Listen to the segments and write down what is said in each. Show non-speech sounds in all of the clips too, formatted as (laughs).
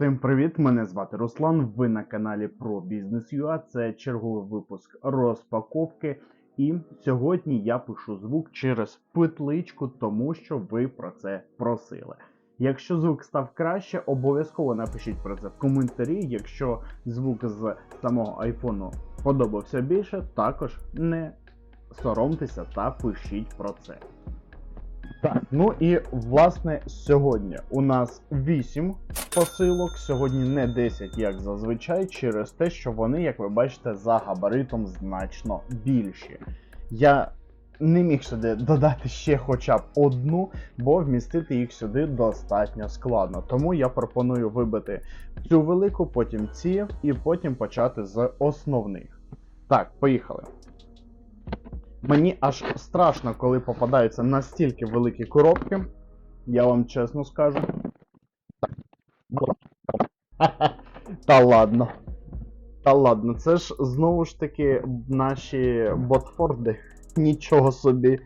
Всім привіт! Мене звати Руслан. Ви на каналі про бізнес.ua. Це черговий випуск розпаковки. І сьогодні я пишу звук через петличку, тому що ви про це просили. Якщо звук став краще, обов'язково напишіть про це в коментарі. Якщо звук з самого айфону подобався більше, також не соромтеся та пишіть про це. Так, ну і власне сьогодні у нас 8 посилок, сьогодні не 10, як зазвичай, через те, що вони, як ви бачите, за габаритом значно більші. Я не міг сюди додати ще хоча б одну, бо вмістити їх сюди достатньо складно. Тому я пропоную вибити цю велику, потім ці, і потім почати з основних. Так, поїхали. Мені аж страшно, коли попадаються настільки великі коробки. Я вам чесно скажу. Та ладно. Та ладно, це ж знову ж таки наші ботфорди. Нічого собі.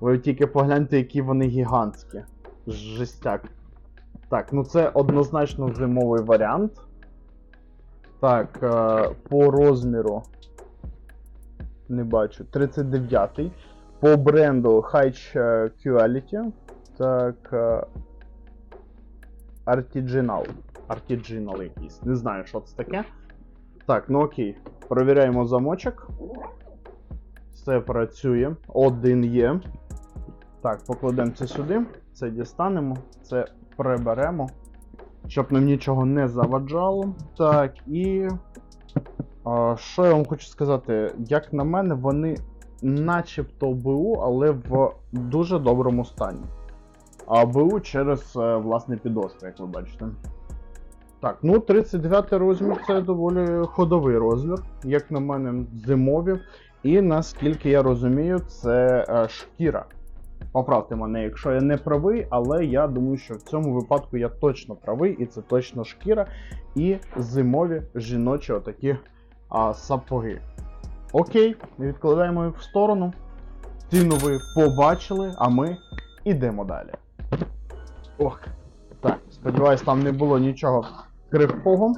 Ви тільки погляньте, які вони гігантські. Жестяк. Так, ну це однозначно зимовий варіант. Так, е, по розміру. Не бачу. 39-й. По бренду High Quality. Так. е, Artiginal. Artiginal якийсь. Не знаю, що це таке. Так, ну окей. Провіряємо замочок. Все працює. Один є. Так, покладемо це сюди. Це дістанемо. Це приберемо. Щоб нам нічого не заваджало. Так, і. Що я вам хочу сказати? Як на мене, вони начебто БУ, але в дуже доброму стані. А БУ через е, власне підошви, як ви бачите. Так, ну 39 розмір це доволі ходовий розмір, як на мене, зимові. І наскільки я розумію, це е, шкіра. Поправте мене, якщо я не правий, але я думаю, що в цьому випадку я точно правий, і це точно шкіра і зимові жіночі отакі а, сапоги. Окей, відкладаємо їх в сторону. Ціну ви побачили, а ми йдемо далі. Ох. Так, сподіваюсь, там не було нічого крихкого.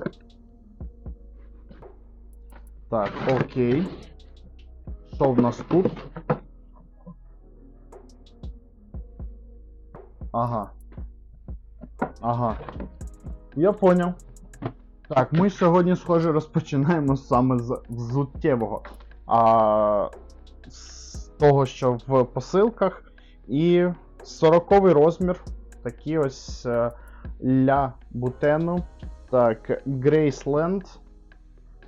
Так, окей. Що в нас тут? Ага. Ага. Я поняв. Так, ми сьогодні, схоже, розпочинаємо саме з взуттєвого. А, з того, що в посилках. І 40-й розмір. Такі ось е, ля бутену. Так, Грейсленд.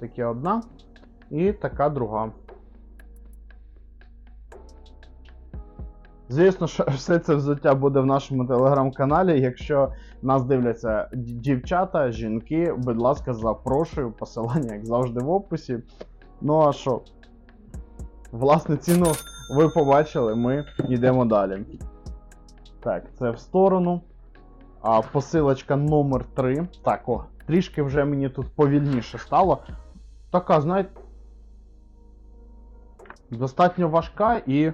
Такі одна. І така друга. Звісно, що (laughs) все це взуття буде в нашому телеграм-каналі. Якщо нас дивляться дівчата, жінки, будь ласка, запрошую. Посилання, як завжди, в описі. Ну а що? Власне, ціну ви побачили, ми йдемо далі. Так, це в сторону. А посилочка номер 3. Так, о, трішки вже мені тут повільніше стало. Така, знаєте. Достатньо важка і.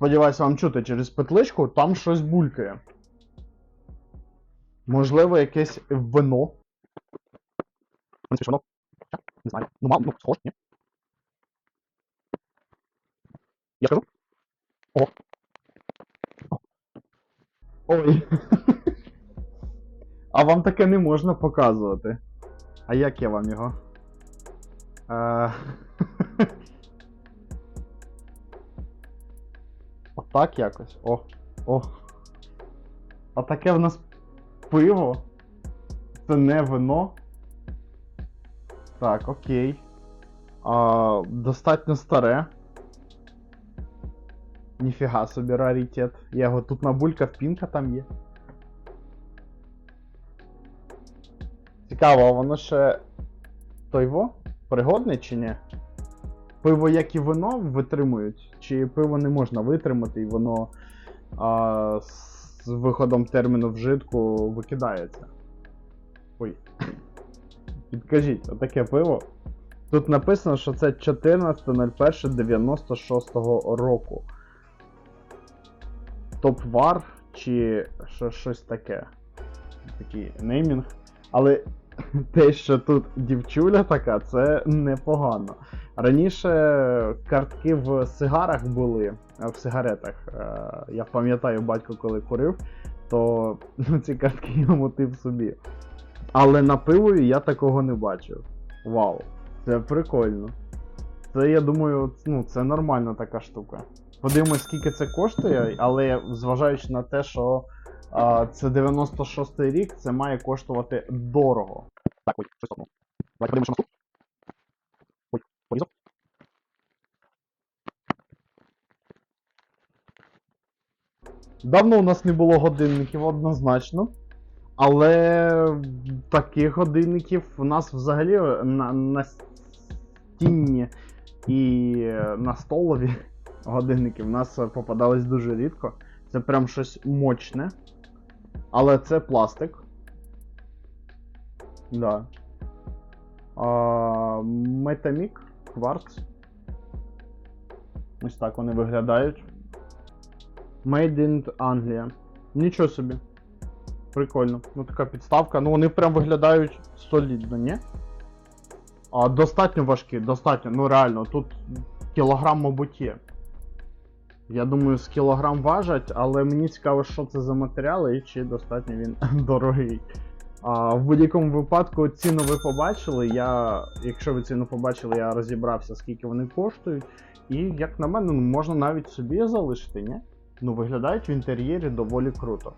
Сподіваюсь, вам чути через петличку, там щось булькає. Можливо, якесь вино. Не знаю. Ну, мам, ну, схож, ні? Я скажу? О. Ой. (laughs) а вам таке не можна показувати. А як я вам його? Е... Отак якось. О. О. А таке в нас пиво. Це не вино. Так, окей. А, достатньо старе. Ніфіга собі раритет. Я його тут набулькав, пінка там є. Цікаво, воно ще. Той во? Пригодне чи ні? Пиво, як і вино, витримують, чи пиво не можна витримати, і воно а, з виходом терміну вжитку викидається. Ой. Підкажіть, отаке пиво. Тут написано, що це 14.01.96 року. Топ-вар чи що, щось таке. Такий неймінг. Але (laughs) те, що тут дівчуля така, це непогано. Раніше картки в сигарах були, е, в сигаретах. Е, Я пам'ятаю, батько, коли курив, то (laughs) ці картки я мотив собі. Але на пивові я такого не бачив. Вау, це прикольно. Це, я думаю, ну, це нормальна така штука. Подивимось, скільки це коштує, але зважаючи на те, що це 96-й рік, це має коштувати дорого. Так, ой, щось топнув. Давайте подивимося наступ. Ой, порізав. Давно у нас не було годинників однозначно. Але таких годинників у нас взагалі на, на стінні і на столові (laughs) годинники в нас попадались дуже рідко. Це прям щось мощне. Але це пластик. Да. А, Metamic, кварц. Ось так вони виглядають. Made in Anglia. Нічого собі. Прикольно. Ну така підставка. Ну вони прям виглядають солідно, ні? А, достатньо важкі, достатньо. Ну реально, тут кілограм, мабуть, є. Я думаю, з кілограм важать, але мені цікаво, що це за матеріали і чи достатньо він (laughs) дорогий. А, в будь-якому випадку ціну ви побачили. Я, якщо ви ціну побачили, я розібрався, скільки вони коштують. І, як на мене, ну, можна навіть собі залишити, ні? Ну, виглядають в інтер'єрі доволі круто.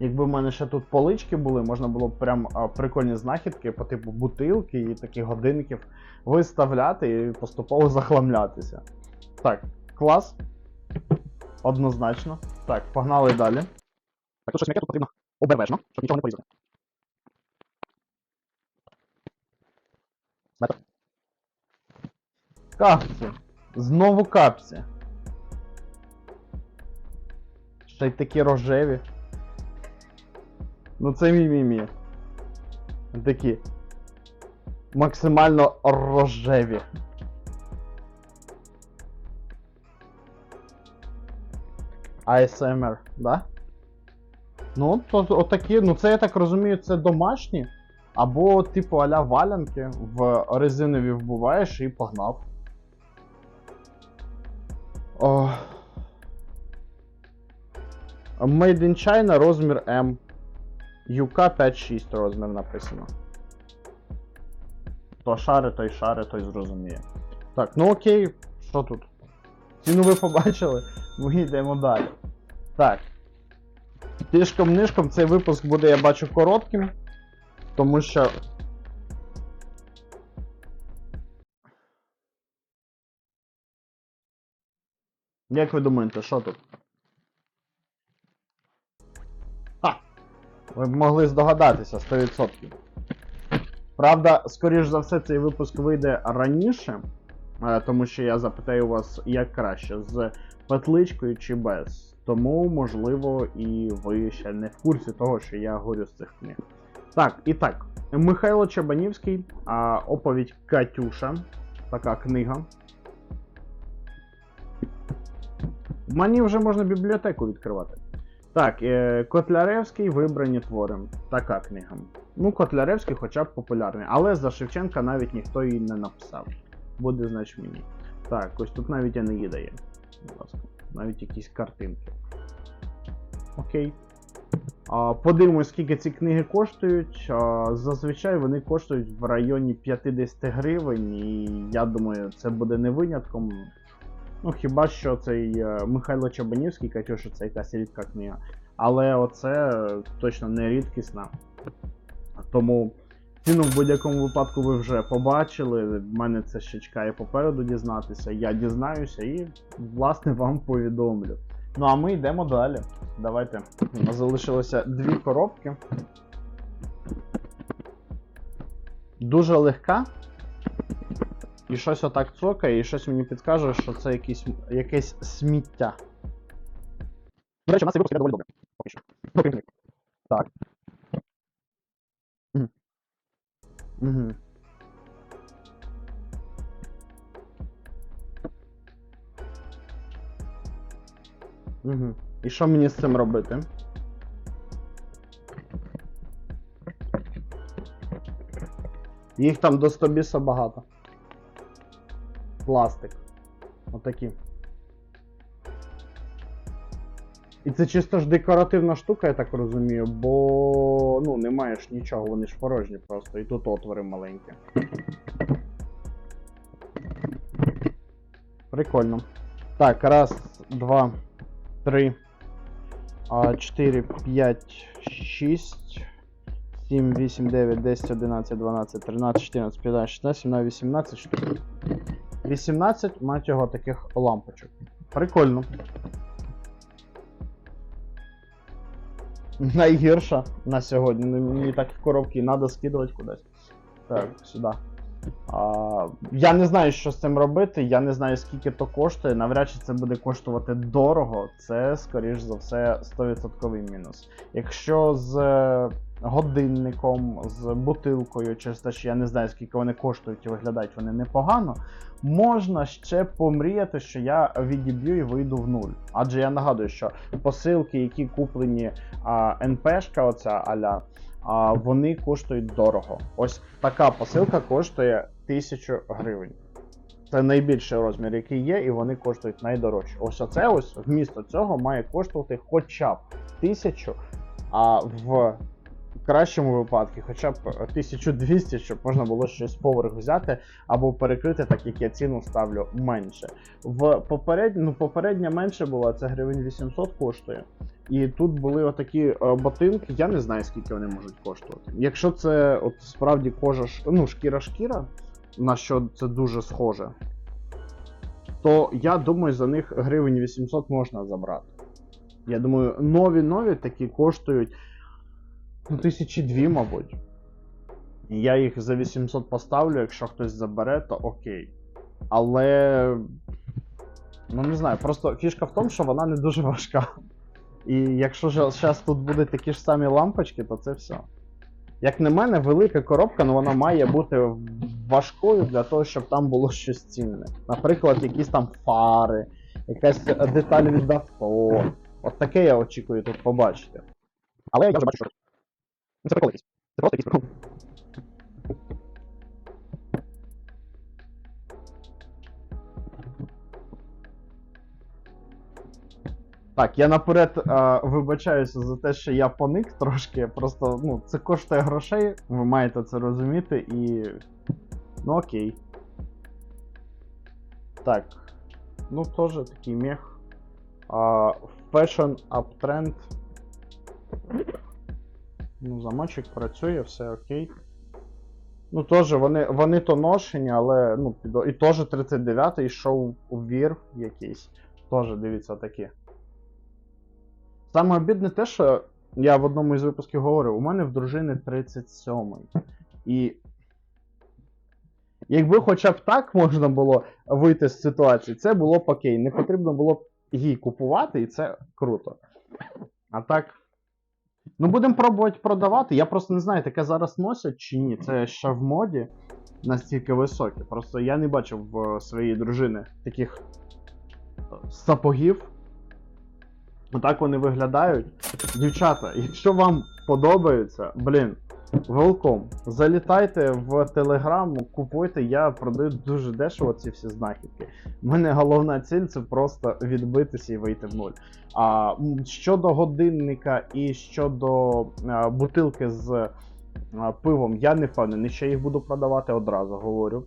Якби в мене ще тут полички були, можна було б прям прикольні знахідки по типу бутилки і таких годинників виставляти і поступово захламлятися. Так, клас. Однозначно. Так, погнали далі. Так, тут щось м'яке тут потрібно обережно, щоб нічого не порізати. Снайпер. Капці. Знову капці. Ще й такі рожеві. Ну це мі-мі-мі. Такі. Максимально рожеві. ASMR, да? Ну, то отакі, ну це я так розумію, це домашні. Або, типу, аля валянки в резинові вбуваєш і погнав. О. Made in China розмір M. UK 5-6 розмір написано. То шари, той шари, той зрозуміє. Так, ну окей, що тут? Ціну ви побачили? Ми йдемо далі. Так. Тишком-нишком цей випуск буде, я бачу, коротким. Тому що. Як ви думаєте, що тут? Ха! Ви б могли здогадатися 100%. Правда, скоріш за все, цей випуск вийде раніше, тому що я запитаю вас, як краще, з петличкою чи без. Тому, можливо, і ви ще не в курсі того, що я говорю з цих книг. Так, і так, Михайло Чабанівський, оповідь Катюша. Така книга. Мені вже можна бібліотеку відкривати. Так, е, Котляревський вибрані твори. Така книга. Ну, Котляревський хоча б популярний, але за Шевченка навіть ніхто її не написав. Буде, значить, мені. Так, ось тут навіть Енеїда є. Будь ласка. Навіть якісь картинки. Окей. А, Подивимось, скільки ці книги коштують. А, Зазвичай вони коштують в районі 50 гривень, і я думаю, це буде не винятком. Ну, хіба що цей е, Михайло Чабанівський, Катюша, це якась рідка книга. Але оце точно не рідкісна. Тому ціну в будь-якому випадку ви вже побачили. В мене це ще чекає попереду дізнатися. Я дізнаюся і, власне, вам повідомлю. Ну а ми йдемо далі. Давайте. Залишилося дві коробки. Дуже легка. І щось отак цокає, і щось мені підкаже, що це якийсь, якесь сміття. До речі, у нас цей випуск доволі добре. Поки що. Так. Угу. Угу. Угу. І що мені з цим робити? Їх там до 100 біса багато. Пластик. Отакі. Це чисто ж декоративна штука, я так розумію, бо ну немає ж нічого, вони ж порожні просто. І тут отвори маленькі. Прикольно. Так, раз, два, три, чотири, п'ять, шість, сім, вісім, дев'ять, десять, одинадцять, дванадцять, тринадцять, чотирнадцять, п'ятнадцять, шістнадцять, сімнадцять, вісімнадцять штук. 18, мать його, таких лампочок. Прикольно. Найгірша на сьогодні. Ну, Мені так в коробки треба скидувати кудись. Так, сюди. А, я не знаю, що з цим робити, я не знаю, скільки то коштує. Навряд чи це буде коштувати дорого, це, скоріш за все, 100% мінус. Якщо з годинником, з бутилкою, через те, що я не знаю, скільки вони коштують і виглядають вони непогано, можна ще помріяти, що я відіб'ю і вийду в нуль. Адже я нагадую, що посилки, які куплені а, НПшка, оця аля, а, вони коштують дорого. Ось така посилка коштує 1000 гривень. Це найбільший розмір, який є, і вони коштують найдорожче. Ось оце ось вмісто цього має коштувати хоча б 1000, а в кращому випадку хоча б 1200, щоб можна було щось поверх взяти або перекрити, так як я ціну ставлю менше. В поперед... ну, попередня менше була, це гривень 800 коштує. І тут були отакі е, ботинки, я не знаю, скільки вони можуть коштувати. Якщо це от справді кожа, ну, шкіра-шкіра, на що це дуже схоже, то я думаю, за них гривень 800 можна забрати. Я думаю, нові-нові такі коштують ну, тисячі дві, мабуть. Я їх за 800 поставлю, якщо хтось забере, то окей. Але. Ну не знаю, просто фішка в тому, що вона не дуже важка. І якщо зараз тут будуть такі ж самі лампочки, то це все. Як на мене, велика коробка, але вона має бути важкою для того, щоб там було щось цінне. Наприклад, якісь там фари, якась деталь від авто. От таке я очікую тут побачити. Але я вже бачу, що. Ну, це прикол. Це просто якийсь прикол. Так, я наперед е, вибачаюся за те, що я поник трошки. Просто ну, це коштує грошей, ви маєте це розуміти і. Ну окей. Так. Ну, теж такий мех. Fashion Uptrend. Ну, замочок працює, все окей. Ну, теж вони, вони то ношені, але ну, підо- і теж 39-й йшов у вір якийсь. Теж дивіться такі. Саме обідне те, що я в одному із випусків говорив, у мене в дружини 37-й. І. Якби хоча б так можна було вийти з ситуації, це було б окей. Не потрібно було б їй купувати, і це круто. А так. Ну, будемо пробувати продавати. Я просто не знаю, таке зараз носять чи ні. Це ще в моді настільки високі. Просто я не бачив в своїй дружини таких е, сапогів. Отак вони виглядають. Дівчата, якщо вам подобається, блін, велком. Залітайте в Телеграм, купуйте, я продаю дуже дешево ці всі знахідки. У мене головна ціль це просто відбитися і вийти в нуль. А щодо годинника і щодо а, бутилки з а, пивом, я не впевнений, що я їх буду продавати одразу, говорю.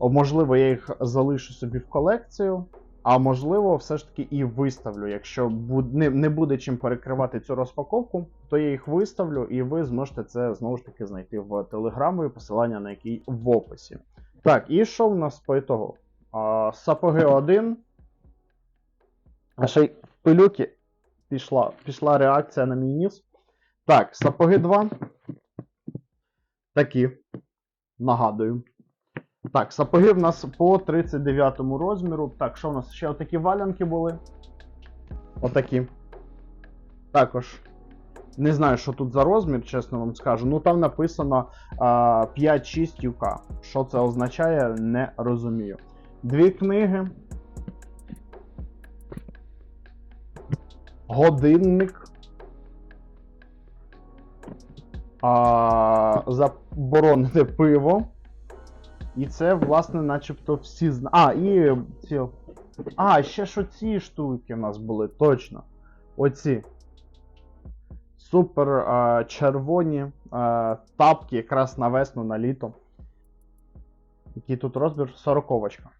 Можливо, я їх залишу собі в колекцію. А можливо, все ж таки і виставлю. Якщо не, буде чим перекривати цю розпаковку, то я їх виставлю, і ви зможете це знову ж таки знайти в телеграмі, посилання на який в описі. Так, і що в нас по ітогу? А, сапоги 1. А ще й в пилюки пішла, пішла реакція на мій ніс. Так, сапоги 2. Такі. Нагадую. Так, сапоги в нас по 39 розміру. Так, що в нас? Ще отакі валянки були. Отакі. Також. Не знаю, що тут за розмір, чесно вам скажу. Ну там написано а, 5-6 UK. Що це означає, не розумію. Дві книги. годинник. А, заборонене пиво. І це, власне, начебто всі зна. А, і ці. А, ще ж оці штуки в нас були, точно. Оці. Супер а, червоні а, тапки якраз на весну, на літо. Який тут розмір? Сороковочка.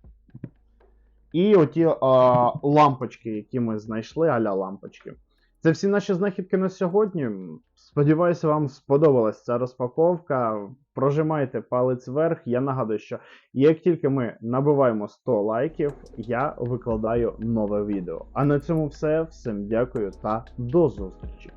І оті а, лампочки, які ми знайшли, аля лампочки. Це всі наші знахідки на сьогодні. Сподіваюся, вам сподобалась ця розпаковка. Прожимайте палець вверх. Я нагадую, що як тільки ми набиваємо 100 лайків, я викладаю нове відео. А на цьому все. Всім дякую та до зустрічі!